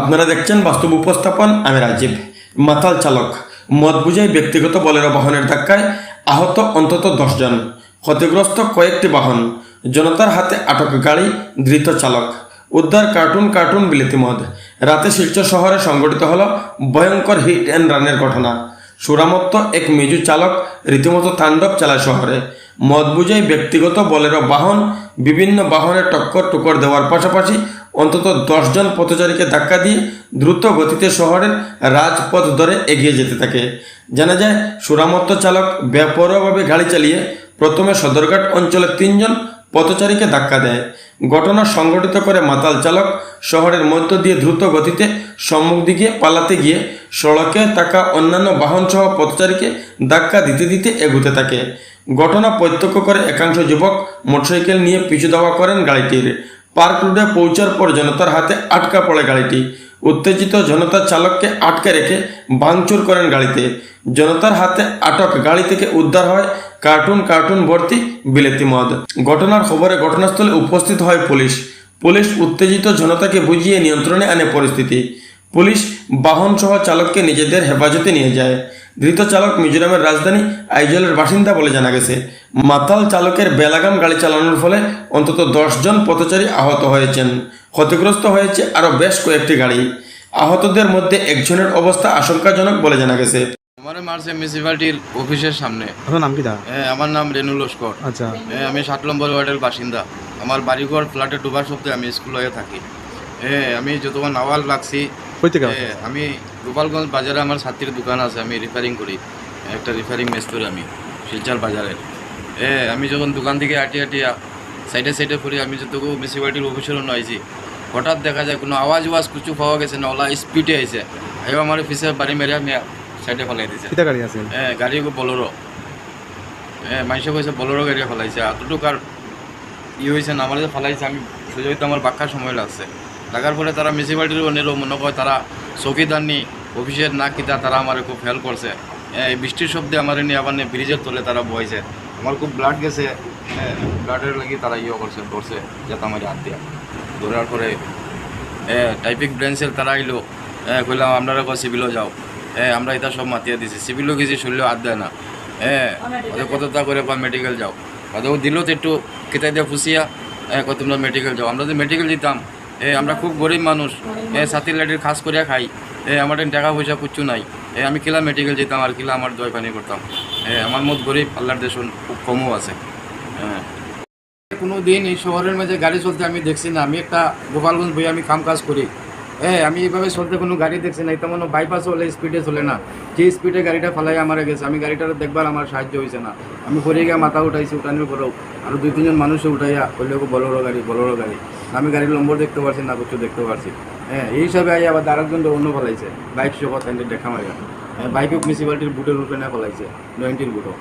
আপনারা দেখছেন বাস্তব উপস্থাপন, আমি রাজীব। মাতাল চালক, মদ বুঝাই ব্যক্তিগত বলের বাহনের ধাক্কায় আহত অন্তত দশজন। ক্ষতিগ্রস্ত কয়েকটি বাহন। জনতার হাতে আটক গাড়ি, ধৃত চালক। উদ্ধার কার্টুন কার্টুন বিলেতি মদ। রাতে শিলচর শহরে সংগঠিত হল ভয়ঙ্কর হিট অ্যান্ড রানের ঘটনা। সুরামত্ত এক মেজু চালক রীতিমতো তাণ্ডব চালায় শহরে। মদ বুঝাই ব্যক্তিগত বলেরও বাহন, বিভিন্ন বাহনের টক্কর টুকর দেওয়ার পাশাপাশি অন্তত দশজন পথচারীকে ধাক্কা দিয়ে দ্রুত গতিতে শহরের রাজপথ ধরে এগিয়ে যেতে থাকে। জানা যায়, সুরামত্ত চালক বেপরোয়াভাবে গাড়ি চালিয়ে প্রথমে সদরঘাট অঞ্চলের তিনজন পথচারীকে ধাক্কা দেয়। ঘটনা সংগঠিত করে মাতাল চালক শহরের মধ্য দিয়ে দ্রুত গতিতে সম্মুখ দিকে পালাতে গিয়ে সড়কে থাকা অন্যান্য বাহনসহ পথচারীকে ধাক্কা দিতে দিতে এগুতে থাকে। ঘটনা প্রত্যক্ষ করে একাংশ যুবক মোটরসাইকেল নিয়ে পিছু ধাওয়া করেন গাড়িটির। পার্ক রোডে পৌঁছার পর জনতার হাতে আটকা পড়ে গাড়িটি। উত্তেজিত জনতা চালককে আটকে রেখে ভাঙচুর করেন গাড়িতে। জনতার হাতে আটক গাড়ি থেকে উদ্ধার হয় কার্টুন কার্টুন ভর্তি বিলেতি মদ। ঘটনার খবরে ঘটনাস্থলে উপস্থিত হয় পুলিশ। পুলিশ উত্তেজিত জনতাকে বুঝিয়ে নিয়ন্ত্রণে আনে পরিস্থিতি। পুলিশ বাহন সহ চালককে নিজেদের হেফাজতে নিয়ে যায়। ধৃত চালক মিজোরামের রাজধানী আইজলের বাসিন্দা বলে জানা গেছে মাতাল চালকের বেলাগাম গাড়ি চালানোর ফলে অন্তত জন পথচারী আহত হয়েছেন। ক্ষতিগ্রস্ত হয়েছে আরও বেশ কয়েকটি গাড়ি। আহতদের মধ্যে একজনের অবস্থা আশঙ্কাজনক বলে জানা গেছে। আমার মারছে মিউনিসিপ্যালিটির অফিসের সামনে। আপনার নাম কি দা এ, আমার নাম রেনু লস্কর। আচ্ছা। এ, আমি সাত নম্বর ওয়ার্ডের বাসিন্দা। আমার বাড়িঘর ফ্ল্যাটে ডুবার সপ্তাহে আমি স্কুল হয়ে থাকি। এ, আমি যতক্ষণ আওয়াজ লাগছি কই থেকে আমি গোপালগঞ্জ বাজারে আমার ছাত্রীর দোকান আছে আমি রিপেয়ারিং করি। একটা রিপেয়ারিং মেস্তরি আমি শিলচার বাজারে। এ আমি যখন দোকান থেকে আটি আটি সাইডে সাইডে করি আমি যতটুকু মিউনিসিপ্যালিটির অফিসের অন্য আইছি হঠাৎ দেখা যায় কোনো আওয়াজ ওয়াজ কিছু পাওয়া গেছে না ওলা স্পিডে আইছে। এবার আমার অফিসের বাড়ি মেরে আমি সাইডে ফেলাই দিছে। কিতা গাড়ি আছে? এ গাড়ি বলৰো এ মানুষে কৈছে বলৰো গাড়ী ফেলাইছে এতটুক আর ই হয়েছে না আমার যে ফেলাইছে আমি সুযোগ আমার বাক্কার সময় লাগছে। লাগার পরে তারা মিউনিসিপালিটির অন্যেরও মনে করে তারা চৌকিদার নি, অফিসের না কিতা, তারা আমার খুব হেল্প করছে। এই বৃষ্টির শব্দে আমার নিয়ে আবার নিয়ে ব্রিজের তলে তারা বইছে। আমার খুব ব্লাড গেছে ব্লাডের লাগি তারা ইয়ে করছে, ধরছে, যাতে আমার হাত দিয়া। ধরার পরে টাইপিক ব্রেঞ্চের তারা আইলো কইলাম, আপনারা কো সিভিলও যাও। এ, আমরা এটা সব মাতিয়া দিছি। সিভিলও গেছি শরীরও হাত দেয় না। হ্যাঁ কতটা করে বা মেডিকেল যাও। ওদের দিল তো একটু কেতাই দিয়ে ফুসিয়া কত তোমরা মেডিকেল যাও। আমরা যদি মেডিকেল দিতাম। আমরা খুব গরিব মানুষ। সাথী লাইটের খাস করিয়া খাই। আমার টাকা পয়সা কিচ্ছু নাই। আমি কিলা মেডিকেল যেতাম আর কিলা আমার দয় পানি করতাম। আমার মত গরিব, আল্লাহর দেশন খুব কমও আছে। কোনো দিন এই শহরের মাঝে গাড়ি চলতে আমি দেখছি না। আমি একটা গোপালগঞ্জ বই আমি কাম কাজ করি। হ্যাঁ আমি এইভাবে চলতে কোনো গাড়ি দেখছি না, এটা মনে বাইপাস হলে স্পিডে চলে না। যে স্পিডে গাড়িটা ফেলাই আমার গেছে, আমি গাড়িটা দেখবার আমার সাহায্য হয়েছে না। আমি পরে গিয়ে মাথা উঠাইছি, উঠানোর পরেও আরও দুই, তিনজন মানুষে উঠাইয়া বললে বলরো গাড়ি বলরো গাড়ি। আমি গাড়ির নম্বর দেখতে পারছি না কিছু দেখতে পারছি। হ্যাঁ এই হিসাবে আই আবার আরেকজন অন্য ফেলাইছে বাইক সহ তাই দেখা মারিয়া বাইক মিউনিসিপালিটির বুটের উপরে না ফেলাইছে, নয়েন্টির বুটও।